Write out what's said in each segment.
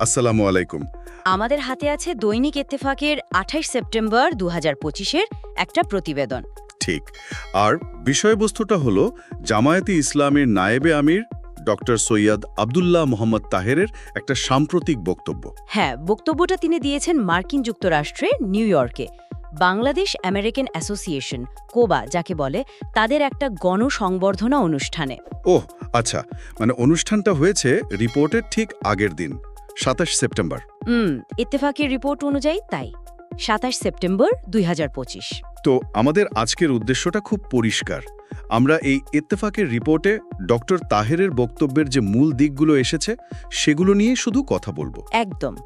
আসসালামু আলাইকুম। আমাদের হাতে আছে দৈনিক ইত্তেফাকের আঠাইশ সেপ্টেম্বর দু হাজার একটা প্রতিবেদন। ঠিক। আর বিষয়বস্তুটা হলো জামায়াতে ইসলামের নায়েবে আমির ডক্টর সৈয়দ আবদুল্লাহ মোহাম্মদ তাহেরের একটা সাম্প্রতিক বক্তব্য। হ্যাঁ বক্তব্যটা তিনি দিয়েছেন মার্কিন যুক্তরাষ্ট্রে নিউ ইয়র্কে। বাংলাদেশ আমেরিকান অ্যাসোসিয়েশন কোবা যাকে বলে তাদের একটা গণসংবর্ধনা অনুষ্ঠানে। ওহ আচ্ছা। মানে অনুষ্ঠানটা হয়েছে রিপোর্টের ঠিক আগের দিন। সাতাশ সেপ্টেম্বর। হুম ইত্তেফাকের রিপোর্ট অনুযায়ী তাই সাতাশ সেপ্টেম্বর দুই হাজার পঁচিশ। তো আমাদের আজকের উদ্দেশ্যটা খুব পরিষ্কার। আমরা এই ইত্তেফাকের রিপোর্টে ডক্টর তাহেরের বক্তব্যের যে মূল দিকগুলো এসেছে সেগুলো নিয়ে শুধু কথা বলব। একদম।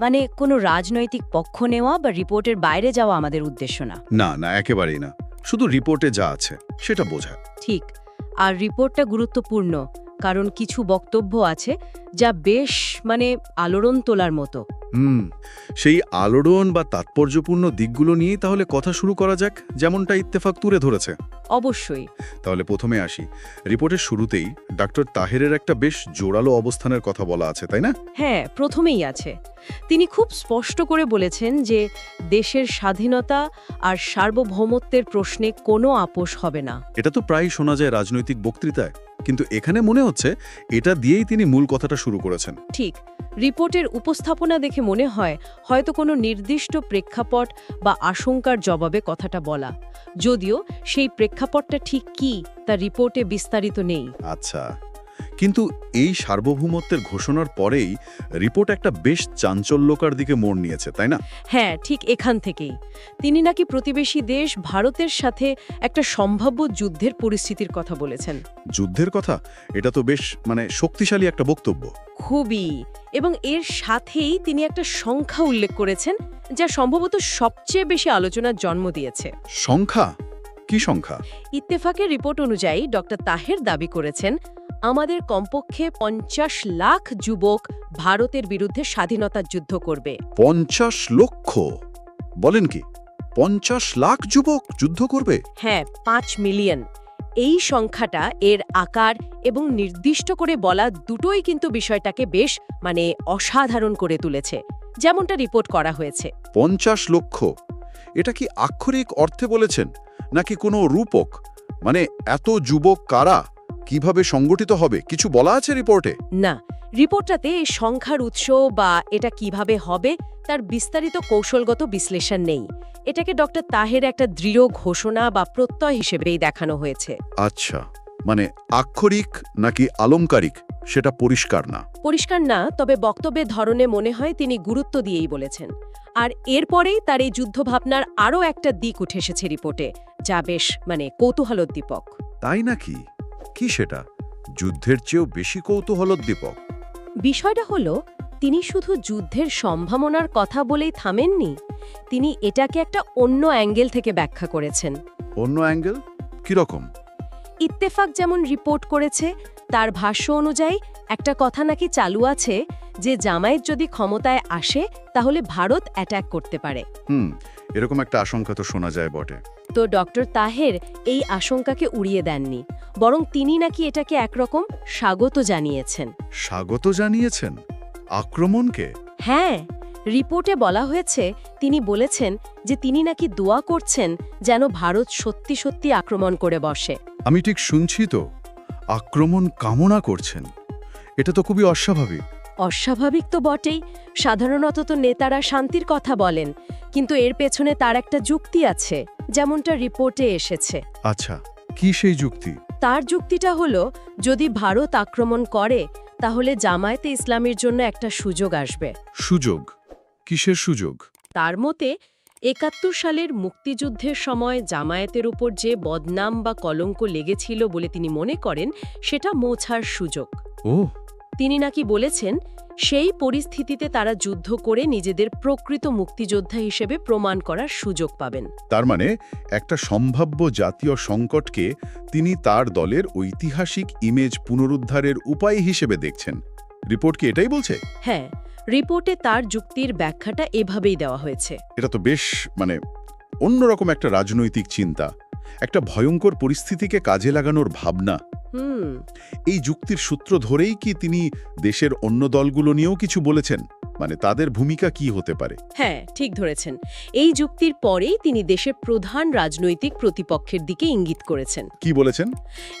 মানে কোনো রাজনৈতিক পক্ষ নেওয়া বা রিপোর্টের বাইরে যাওয়া আমাদের উদ্দেশ্য না। না না একেবারেই না। শুধু রিপোর্টে যা আছে সেটা বোঝা। ঠিক। আর রিপোর্টটা গুরুত্বপূর্ণ। কারণ কিছু বক্তব্য আছে যা বেশ মানে আলোড়ন তোলার মতো। হুম সেই আলোড়ন বা তাৎপর্যপূর্ণ দিকগুলো নিয়েই তাহলে কথা শুরু করা যাক যেমনটা ইত্তেফাক তুলে ধরেছে। অবশ্যই। তাহলে প্রথমে আসি। রিপোর্টের শুরুতেই ডক্টর তাহেরের একটা বেশ জোরালো অবস্থানের কথা বলা আছে তাই না? হ্যাঁ প্রথমেই আছে। তিনি খুব স্পষ্ট করে বলেছেন যে দেশের স্বাধীনতা আর সার্বভৌমত্বের প্রশ্নে কোনো আপোষ হবে না। এটা তো প্রায় শোনা যায় রাজনৈতিক বক্তৃতায়। কিন্তু এখানে মনে হচ্ছে এটা দিয়েই তিনি মূল কথাটা শুরু করেছেন। ঠিক রিপোর্টের উপস্থাপনা দেখে মনে হয় হয়তো কোনো নির্দিষ্ট প্রেক্ষাপট বা আশঙ্কার জবাবে কথাটা বলা। যদিও সেই প্রেক্ষাপটটা ঠিক কি তা রিপোর্টে বিস্তারিত নেই। আচ্ছা। কিন্তু এই সার্বভৌমত্বের ঘোষণার পরেই রিপোর্ট একটা বেশ চাঞ্চল্যকার দিকে মোড় নিয়েছে তাই না? হ্যাঁ ঠিক এখান থেকেই। তিনি নাকি প্রতিবেশী দেশ ভারতের সাথে একটা সম্ভাব্য যুদ্ধের পরিস্থিতির কথা বলেছেন। যুদ্ধের কথা? এটা তো বেশ মানে শক্তিশালী একটা বক্তব্য। খুবই। এবং এর সাথেই তিনি একটা সংখ্যা উল্লেখ করেছেন যা সম্ভবত সবচেয়ে বেশি আলোচনার জন্ম দিয়েছে। সংখ্যা? কি সংখ্যা? ইত্তেফাকের রিপোর্ট অনুযায়ী ডক্টর তাহের দাবি করেছেন আমাদের কমপক্ষে পঞ্চাশ লাখ যুবক ভারতের বিরুদ্ধে স্বাধীনতার যুদ্ধ করবে। পঞ্চাশ লক্ষ? বলেন কি পঞ্চাশ লাখ যুবক যুদ্ধ করবে? হ্যাঁ পাঁচ মিলিয়ন। এই সংখ্যাটা এর আকার এবং নির্দিষ্ট করে বলা দুটোই কিন্তু বিষয়টাকে বেশ মানে অসাধারণ করে তুলেছে যেমনটা রিপোর্ট করা হয়েছে। পঞ্চাশ লক্ষ? এটা কি আক্ষরিক অর্থে বলেছেন নাকি কোনো রূপক? মানে এত যুবক কারা? কীভাবে সংগঠিত হবে? কিছু বলা আছে রিপোর্টে? না রিপোর্টটাতে সংখ্যার উৎস বা এটা কীভাবে হবে তার বিস্তারিত কৌশলগত বিশ্লেষণ নেই। এটাকে ডক্টর তাহের একটা দৃঢ় ঘোষণা বা প্রত্যয় হিসেবেই দেখানো হয়েছে। আচ্ছা মানে আক্ষরিক নাকি আলংকারিক সেটা পরিষ্কার না? পরিষ্কার না তবে বক্তব্যের ধরনে মনে হয় তিনি গুরুত্ব দিয়েই বলেছেন। আর এরপরেই তার এই যুদ্ধভাবনার আরও একটা দিক উঠে এসেছে রিপোর্টে যা বেশ মানে কৌতূহলোদ্দীপক। তাই নাকি? কি সেটা? যুদ্ধের চেয়েও বেশি কৌতূহলোদ্দীপক। বিষয়টা হলো তিনি শুধু যুদ্ধের সম্ভাবনার কথা বলেই থামেননি তিনি এটাকে একটা অন্য অ্যাঙ্গেল থেকে ব্যাখ্যা করেছেন। অন্য অ্যাঙ্গেল? কীরকম ইত্তেফাক যেমন রিপোর্ট করেছে তার ভাষ্য অনুযায়ী একটা কথা নাকি চালু আছে যে জামায়াত যদি ক্ষমতায় আসে তাহলে ভারত অ্যাট্যাক করতে পারে। হুম এরকম একটা আশঙ্কা তো শোনা যায় বটে। তো ডক্টর তাহের এই আশঙ্কাকে উড়িয়ে দেননি বরং তিনি নাকি এটাকে একরকম স্বাগত জানিয়েছেন। স্বাগত জানিয়েছেন? আক্রমণকে? হ্যাঁ রিপোর্টে বলা হয়েছে তিনি বলেছেন যে তিনি নাকি দোয়া করছেন যেন ভারত সত্যি সত্যি আক্রমণ করে বসে। আমি ঠিক শুনছি তো আক্রমণ কামনা করছেন। এটা তো খুবই অস্বাভাবিক। অস্বাভাবিক তো বটেই সাধারণত তো নেতারা শান্তির কথা বলেন কিন্তু এর পেছনে তার একটা যুক্তি আছে যেমনটা রিপোর্টে এসেছে। আচ্ছা কি সেই যুক্তি? তার যুক্তিটা হলো যদি ভারত আক্রমণ করে তাহলে জামায়াতে ইসলামের জন্য একটা সুযোগ আসবে। সুযোগ? কিসের সুযোগ? তার মতে একাত্তর সালের মুক্তিযুদ্ধের সময় জামায়াতের উপর যে বদনাম বা কলঙ্ক লেগেছিল বলে তিনি মনে করেন সেটা মোছার সুযোগ। ও তিনি নাকি বলেছেন সেই পরিস্থিতিতে তারা যুদ্ধ করে নিজেদের প্রকৃত মুক্তিযোদ্ধা হিসেবে প্রমাণ করার সুযোগ পাবেন। তার মানে একটা সম্ভাব্য জাতীয় সংকটকে তিনি তার দলের ঐতিহাসিক ইমেজ পুনরুদ্ধারের উপায় হিসেবে দেখছেন। রিপোর্ট কি এটাই বলছে? হ্যাঁ রিপোর্টে তার যুক্তির ব্যাখ্যাটা এভাবেই দেওয়া হয়েছে। এটা তো বেশ মানে অন্যরকম একটা রাজনৈতিক চিন্তা একটা ভয়ঙ্কর পরিস্থিতিকে কাজে লাগানোর ভাবনা। এই যুক্তির সূত্র ধরেই কি তিনি দেশের অন্য দলগুলো নিয়েও কিছু বলেছেন? মানে তাদের ভূমিকা কি হতে পারে? হ্যাঁ ঠিক ধরেছেন। এই যুক্তির পরেই তিনি দেশের প্রধান রাজনৈতিক প্রতিপক্ষের দিকে ইঙ্গিত করেছেন। কি বলেছেন?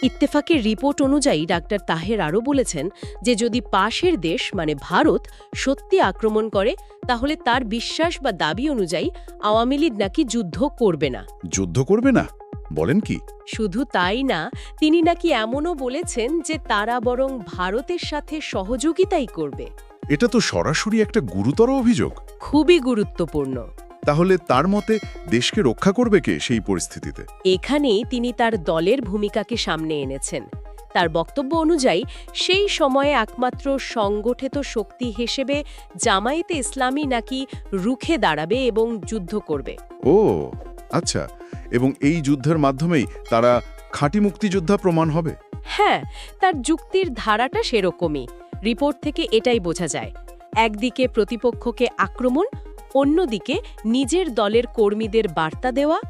ইত্তেফাকের রিপোর্ট অনুযায়ী ডাক্তার তাহের আরও বলেছেন যে যদি পাশের দেশ মানে ভারত সত্যি আক্রমণ করে তাহলে তার বিশ্বাস বা দাবি অনুযায়ী আওয়ামী লীগ নাকি যুদ্ধ করবে না। যুদ্ধ করবে না? বলেন কি? শুধু তাই না তিনি নাকি এমনও বলেছেন যে তারা বরং ভারতের সাথে সহযোগিতাই করবে। এটা তো সরাসরি একটা গুরুতর অভিযোগ। খুবই গুরুত্বপূর্ণ। তাহলে তার মতে দেশকে রক্ষা করবে কে সেই পরিস্থিতিতে? এখানেই তিনি তার দলের ভূমিকাকে সামনে এনেছেন। তার বক্তব্য অনুযায়ী সেই সময়ে একমাত্র সংগঠিত শক্তি হিসেবে জামায়াতে ইসলামী নাকি রুখে দাঁড়াবে এবং যুদ্ধ করবে। ও আচ্ছা এবং এই যুদ্ধের মাধ্যমেই তারা খাঁটি মুক্তিযোদ্ধা প্রমাণ হবে? হ্যাঁ তার যুক্তির ধারাটা সেরকমই। রিপোর্ট থেকে এটাই বোঝা যায়। একদিকে প্রতিপক্ষকে আক্রমণ অন্যদিকে নিজের দলের কর্মীদের বার্তা দেওয়া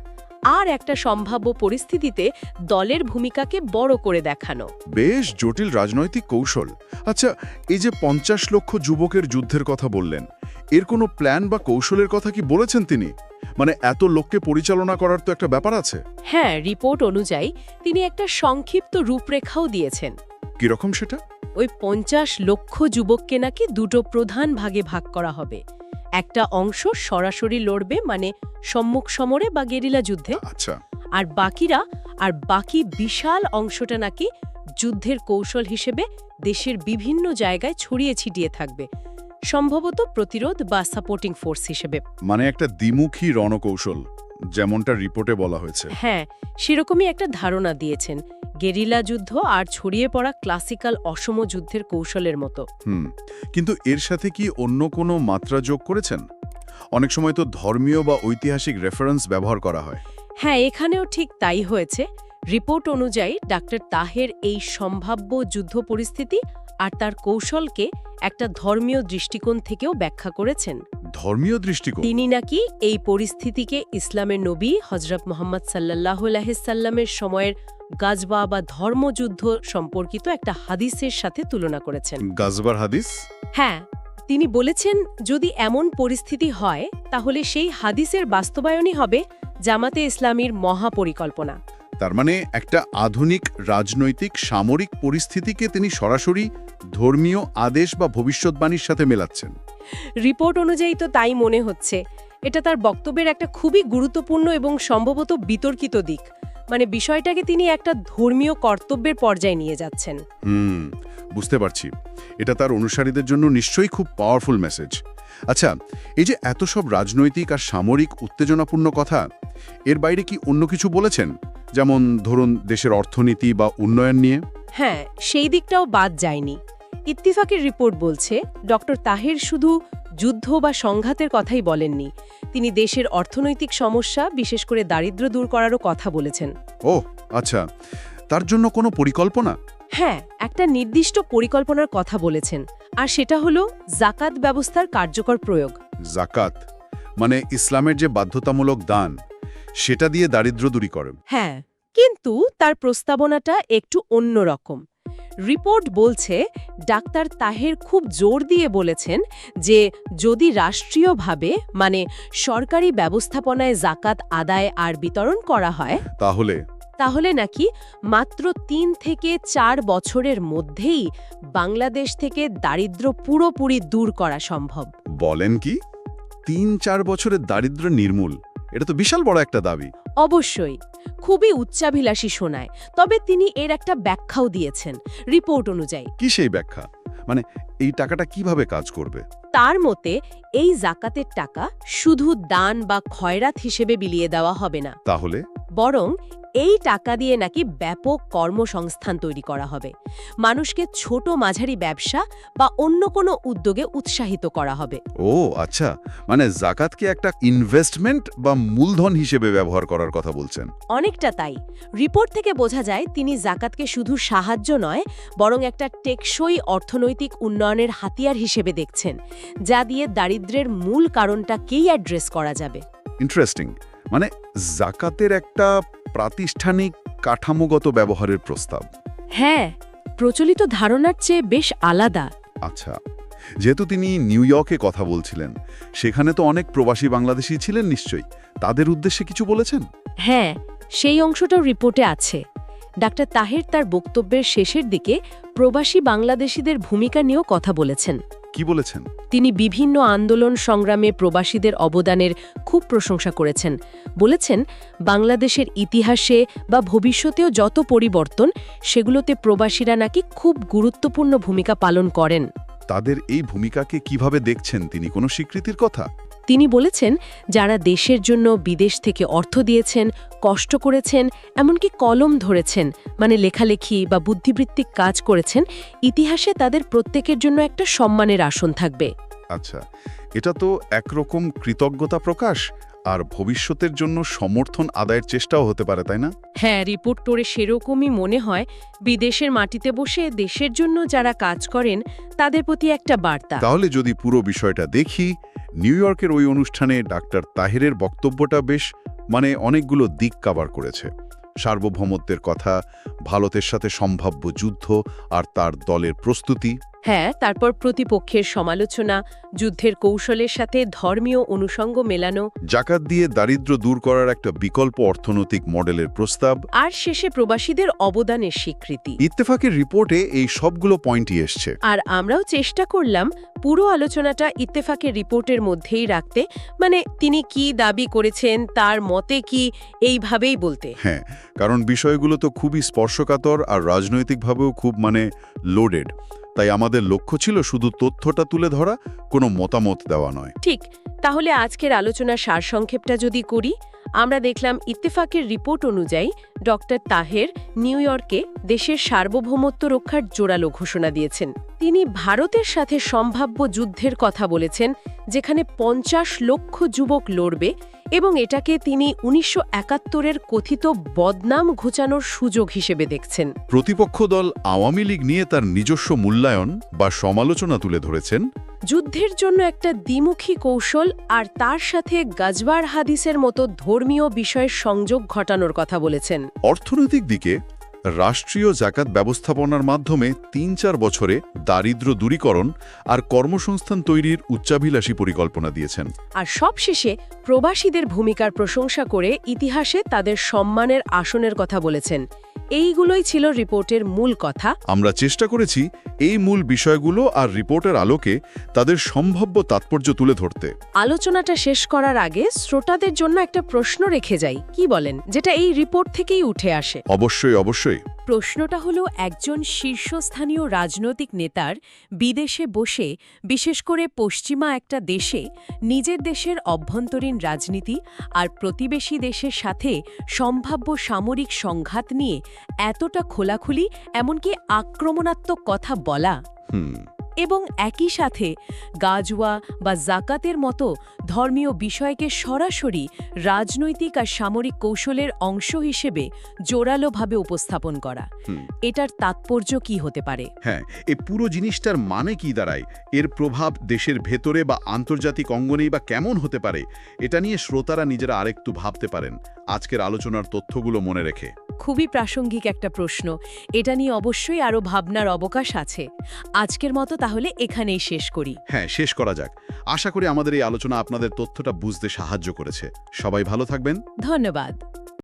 আর একটা সম্ভাব্য পরিস্থিতিতে দলের ভূমিকাকে বড় করে দেখানো। বেশ জটিল রাজনৈতিক কৌশল। আচ্ছা এই যে পঞ্চাশ লক্ষ যুবকের যুদ্ধের কথা বললেন এর কোনো প্ল্যান বা কৌশলের কথা কি বলেছেন তিনি? মানে এত লোককে পরিচালনা করার তো একটা ব্যাপার আছে। হ্যাঁ রিপোর্ট অনুযায়ী তিনি একটা সংক্ষিপ্ত রূপরেখাও দিয়েছেন। কীরকম সেটা? ওই পঞ্চাশ লক্ষ যুবককে নাকি দুটো প্রধান ভাগে ভাগ করা হবে। একটা অংশ সরাসরি লড়বে মানে সম্মুখ সমরে বা গেরিলা যুদ্ধে। আচ্ছা। আর বাকিরা আর বাকি বিশাল অংশটা নাকি যুদ্ধের কৌশল হিসেবে দেশের বিভিন্ন জায়গায় ছড়িয়ে ছিটিয়ে থাকবে। সম্ভবত প্রতিরোধ বা সাপোর্টিং ফোর্স হিসেবে। মানে একটা দ্বিমুখী রণকৌশল যেমনটা রিপোর্টে বলা হয়েছে। হ্যাঁ সেরকমই একটা ধারণা দিয়েছেন গেরিলা যুদ্ধ আর ছড়িয়ে পড়া ক্লাসিক্যাল অসম যুদ্ধের কৌশলের মতো। হুম কিন্তু এর সাথে কি অন্য কোনো মাত্রা যোগ করেছেন? অনেক সময় তো ধর্মীয় বা ঐতিহাসিক রেফারেন্স ব্যবহার করা হয়। হ্যাঁ এখানেও ঠিক তাই হয়েছে। রিপোর্ট অনুযায়ী ডাক্তার তাহের এই সম্ভাব্য যুদ্ধ পরিস্থিতি আর তার কৌশলকে একটা ধর্মীয় দৃষ্টিকোণ থেকেও ব্যাখ্যা করেছেন। ধর্মীয় দৃষ্টিকোণ? তিনি নাকি এই পরিস্থিতিকে ইসলামের নবী হজরত মোহাম্মদ সাল্লাহ সাল্লামের সময়ের গাজবা বা ধর্মযুদ্ধ সম্পর্কিত একটা হাদিসের সাথে তুলনা করেছেন। গাজবার হাদিস? হ্যাঁ তিনি বলেছেন যদি এমন পরিস্থিতি হয় তাহলে সেই হাদিসের বাস্তবায়নই হবে জামাতে ইসলামীর মহাপরিকল্পনা। তার মানে একটা আধুনিক রাজনৈতিক সামরিক পরিস্থিতিকে তিনি সরাসরি ধর্মীয় আদেশ বা ভবিষ্যৎবাণীর সাথে মেলাচ্ছেন। রিপোর্ট অনুযায়ী তো তাই মনে হচ্ছে। এটা তার বক্তব্যের একটা খুবই গুরুত্বপূর্ণ এবং সম্ভবত বিতর্কিত দিক। মানে বিষয়টাকে তিনি একটা ধর্মীয় কর্তব্যের পর্যায়ে নিয়ে যাচ্ছেন। হুম বুঝতে পারছি। এটা তার অনুসারীদের জন্য নিশ্চয়ই খুব পাওয়ারফুল মেসেজ আচ্ছা এই যে এত সব রাজনৈতিক আর সামরিক উত্তেজনাপূর্ণ কথা এর বাইরে কি অন্য কিছু বলেছেন? যেমন ধরুন দেশের অর্থনীতি বা উন্নয়ন নিয়ে। হ্যাঁ সেই দিকটাও বাদ যায়নি। ইত্তিফাকের রিপোর্ট বলছে ডক্টর তাহের শুধু যুদ্ধ বা সংঘাতের কথাই বলেননি তিনি দেশের অর্থনৈতিক সমস্যা বিশেষ করে দারিদ্র্য দূর করারও কথা বলেছেন। ও আচ্ছা তার জন্য কোনো পরিকল্পনা? হ্যাঁ একটা নির্দিষ্ট পরিকল্পনার কথা বলেছেন আর সেটা হলো জাকাত ব্যবস্থার কার্যকর প্রয়োগ। জাকাত মানে ইসলামের যে বাধ্যতামূলক দান। সেটা দিয়ে দারিদ্র দূরী করে হ্যাঁ কিন্তু তার প্রস্তাবনাটা একটু অন্যরকম রিপোর্ট বলছে ডাক্তার তাহের খুব জোর দিয়ে বলেছেন যে যদি রাষ্ট্রীয়ভাবে মানে সরকারি ব্যবস্থাপনায় জাকাত আদায় আর বিতরণ করা হয় তাহলে? তাহলে নাকি মাত্র তিন থেকে চার বছরের মধ্যেই বাংলাদেশ থেকে দারিদ্র্য পুরোপুরি দূর করা সম্ভব। বলেন কি? তিন চার বছরের দারিদ্র নির্মূল। এটা তো বিশাল বড় একটা দাবি। অবশ্যই খুবই উচ্চাভিলাষী শোনায় তবে তিনি এর একটা ব্যাখ্যাও দিয়েছেন রিপোর্ট অনুযায়ী। কি সেই ব্যাখ্যা? মানে এই টাকাটা কীভাবে কাজ করবে? তার মতে এই জাকাতের টাকা শুধু দান বা খয়রাত হিসেবে বিলিয়ে দেওয়া হবে না। তাহলে? বরং এই টাকা দিয়ে নাকি ব্যাপক কর্মসংস্থান তৈরি করা হবে। মানুষকে ছোট মাঝারি ব্যবসা বা অন্য কোনো উদ্যোগে উৎসাহিত করা হবে। ও আচ্ছা। মানে জাকাতকে একটা ইনভেস্টমেন্ট বা মূলধন হিসেবে ব্যবহার করার কথা বলছেন? অনেকটা তাই। রিপোর্ট থেকে বোঝা যায় তিনি জাকাতকে শুধু সাহায্য নয় বরং একটা টেকসই অর্থনৈতিক উন্নয়নের হাতিয়ার হিসেবে দেখছেন যা দিয়ে দারিদ্র্যের মূল কারণটাকেই অ্যাড্রেস করা যাবে। ইন্টারেস্টিং মানে জাকাতের একটা প্রাতিষ্ঠানিক কাঠামোগত ব্যবহারের প্রস্তাব। হ্যাঁ প্রচলিত ধারণার চেয়ে বেশ আলাদা। আচ্ছা যেহেতু তিনি নিউ ইয়র্কে কথা বলছিলেন সেখানে তো অনেক প্রবাসী বাংলাদেশি ছিলেন নিশ্চয়ই। তাদের উদ্দেশ্যে কিছু বলেছেন? হ্যাঁ সেই অংশটাও রিপোর্টে আছে। ডাক্তার তাহের তার বক্তব্যের শেষের দিকে প্রবাসী বাংলাদেশিদের ভূমিকা নিয়েও কথা বলেছেন। কি বলেছেন? তিনি বিভিন্ন আন্দোলন সংগ্রামে প্রবাসীদের অবদানের খুব প্রশংসা করেছেন। বলেছেন বাংলাদেশের ইতিহাসে বা ভবিষ্যতেও যত পরিবর্তন সেগুলোতে প্রবাসীরা নাকি খুব গুরুত্বপূর্ণ ভূমিকা পালন করেন। তাদের এই ভূমিকাকে কীভাবে দেখছেন তিনি? কোনো স্বীকৃতির কথা? তিনি বলেছেন, যারা দেশের জন্য বিদেশ থেকে অর্থ দিয়েছেন, কষ্ট করেছেন, এমনকি কলম ধরেছেন মানে লেখালেখি বা বুদ্ধিবৃত্তিক কাজ করেছেন, ইতিহাসে তাদের প্রত্যেকের জন্য একটা সম্মানের আসন থাকবে। আচ্ছা এটা তো একরকম কৃতজ্ঞতা প্রকাশ আর ভবিষ্যতের জন্য সমর্থন আদায়ের চেষ্টাও হতে পারে তাই না? হ্যাঁ রিপোর্ট করে সেরকমই মনে হয় বিদেশের মাটিতে বসে দেশের জন্য যারা কাজ করেন তাদের প্রতি একটা বার্তা। তাহলে যদি পুরো বিষয়টা দেখি নিউ ইয়র্কের ওই অনুষ্ঠানে ডাক্তার তাহিরের বক্তব্যটা বেশ মানে অনেকগুলো দিক কাবার করেছে। সার্বভৌমত্বের কথা ভারতের সাথে সম্ভাব্য যুদ্ধ আর তার দলের প্রস্তুতি। হ্যাঁ তারপর প্রতিপক্ষের সমালোচনা যুদ্ধের কৌশলের সাথে ধর্মীয় অনুষঙ্গ মেলানো। জাকাত দিয়ে দারিদ্র্য দূর করার একটা বিকল্প অর্থনৈতিক মডেলের প্রস্তাব। আর শেষে প্রবাসীদের অবদানের স্বীকৃতি। ইত্তেফাকের রিপোর্টে এই সবগুলো পয়েন্টই এসছে। আর আমরাও চেষ্টা করলাম পুরো আলোচনাটা ইত্তেফাকের রিপোর্টের মধ্যেই রাখতে। মানে তিনি কি দাবি করেছেন তার মতে কি এইভাবেই বলতে। হ্যাঁ কারণ বিষয়গুলো তো খুবই স্পর্শকাতর আর রাজনৈতিকভাবেও খুব মানে লোডেড তাই আমাদের লক্ষ্য ছিল শুধু তথ্যটা তুলে ধরা, কোনো মতামত দেওয়া নয়। ঠিক, তাহলে আজকের আলোচনার সারসংক্ষেপটা যদি করি আমরা দেখলাম ইত্তেফাকের রিপোর্ট অনুযায়ী ডক্টর তাহের নিউ ইয়র্কে দেশের সার্বভৌমত্ব রক্ষার জোরালো ঘোষণা দিয়েছেন। তিনি ভারতের সাথে সম্ভাব্য যুদ্ধের কথা বলেছেন, যেখানে পঞ্চাশ লক্ষ যুবক লড়বে এবং এটাকে তিনি উনিশশো একাত্তরের কথিত বদনাম ঘোচানোর সুযোগ হিসেবে দেখছেন। প্রতিপক্ষ দল আওয়ামী লীগ নিয়ে তার নিজস্ব মূল্যায়ন বা সমালোচনা তুলে ধরেছেন যুদ্ধের জন্য একটা দ্বিমুখী কৌশল আর তার সাথে গাজবার হাদিসের মতো ধর্মীয় বিষয়ের সংযোগ ঘটানোর কথা বলেছেন। অর্থনৈতিক দিকে রাষ্ট্রীয় জাকাত ব্যবস্থাপনার মাধ্যমে তিন চার বছরে দারিদ্র্য দূরীকরণ আর কর্মসংস্থান তৈরির উচ্চাভিলাষী পরিকল্পনা দিয়েছেন। আর সবশেষে প্রবাসীদের ভূমিকার প্রশংসা করে ইতিহাসে তাদের সম্মানের আসনের কথা বলেছেন। এইগুলোই ছিল রিপোর্টের মূল কথা। আমরা চেষ্টা করেছি এই মূল বিষয়গুলো আর রিপোর্টের আলোকে তাদের সম্ভাব্য তাৎপর্য তুলে ধরতে। আলোচনাটা শেষ করার আগে শ্রোতাদের জন্য একটা প্রশ্ন রেখে যাই। কি বলেন? যেটা এই রিপোর্ট থেকেই উঠে আসে। অবশ্যই অবশ্যই। প্রশ্নটা হলো একজন শীর্ষস্থানীয় রাজনৈতিক নেতার বিদেশে বসে বিশেষ করে পশ্চিমা একটা দেশে নিজের দেশের অভ্যন্তরীণ রাজনীতি আর প্রতিবেশী দেশের সাথে সম্ভাব্য সামরিক সংঘাত নিয়ে এতটা খোলাখুলি এমনকি আক্রমণাত্মক কথা বলা। এবং একই সাথে গাজওয়া বা জাকাতের মতো ধর্মীয় বিষয়কে সরাসরি রাজনৈতিক আর সামরিক কৌশলের অংশ হিসেবে জোরালোভাবে উপস্থাপন করা। এটার তাৎপর্য কি হতে পারে? হ্যাঁ এ পুরো জিনিসটার মানে কি দাঁড়ায়? এর প্রভাব দেশের ভেতরে বা আন্তর্জাতিক অঙ্গনেই বা কেমন হতে পারে? এটা নিয়ে শ্রোতারা নিজেরা আরেকটু ভাবতে পারেন। আজকের আলোচনার তথ্যগুলো মনে রেখে। খুবই প্রাসঙ্গিক একটা প্রশ্ন। এটা নিয়ে অবশ্যই আরও ভাবনার অবকাশ আছে। আজকের মতো তাহলে এখানেই শেষ করি। হ্যাঁ শেষ করা যাক। আশা করি আমাদের এই আলোচনা আপনাদের তথ্যটা বুঝতে সাহায্য করেছে। সবাই ভালো থাকবেন। ধন্যবাদ।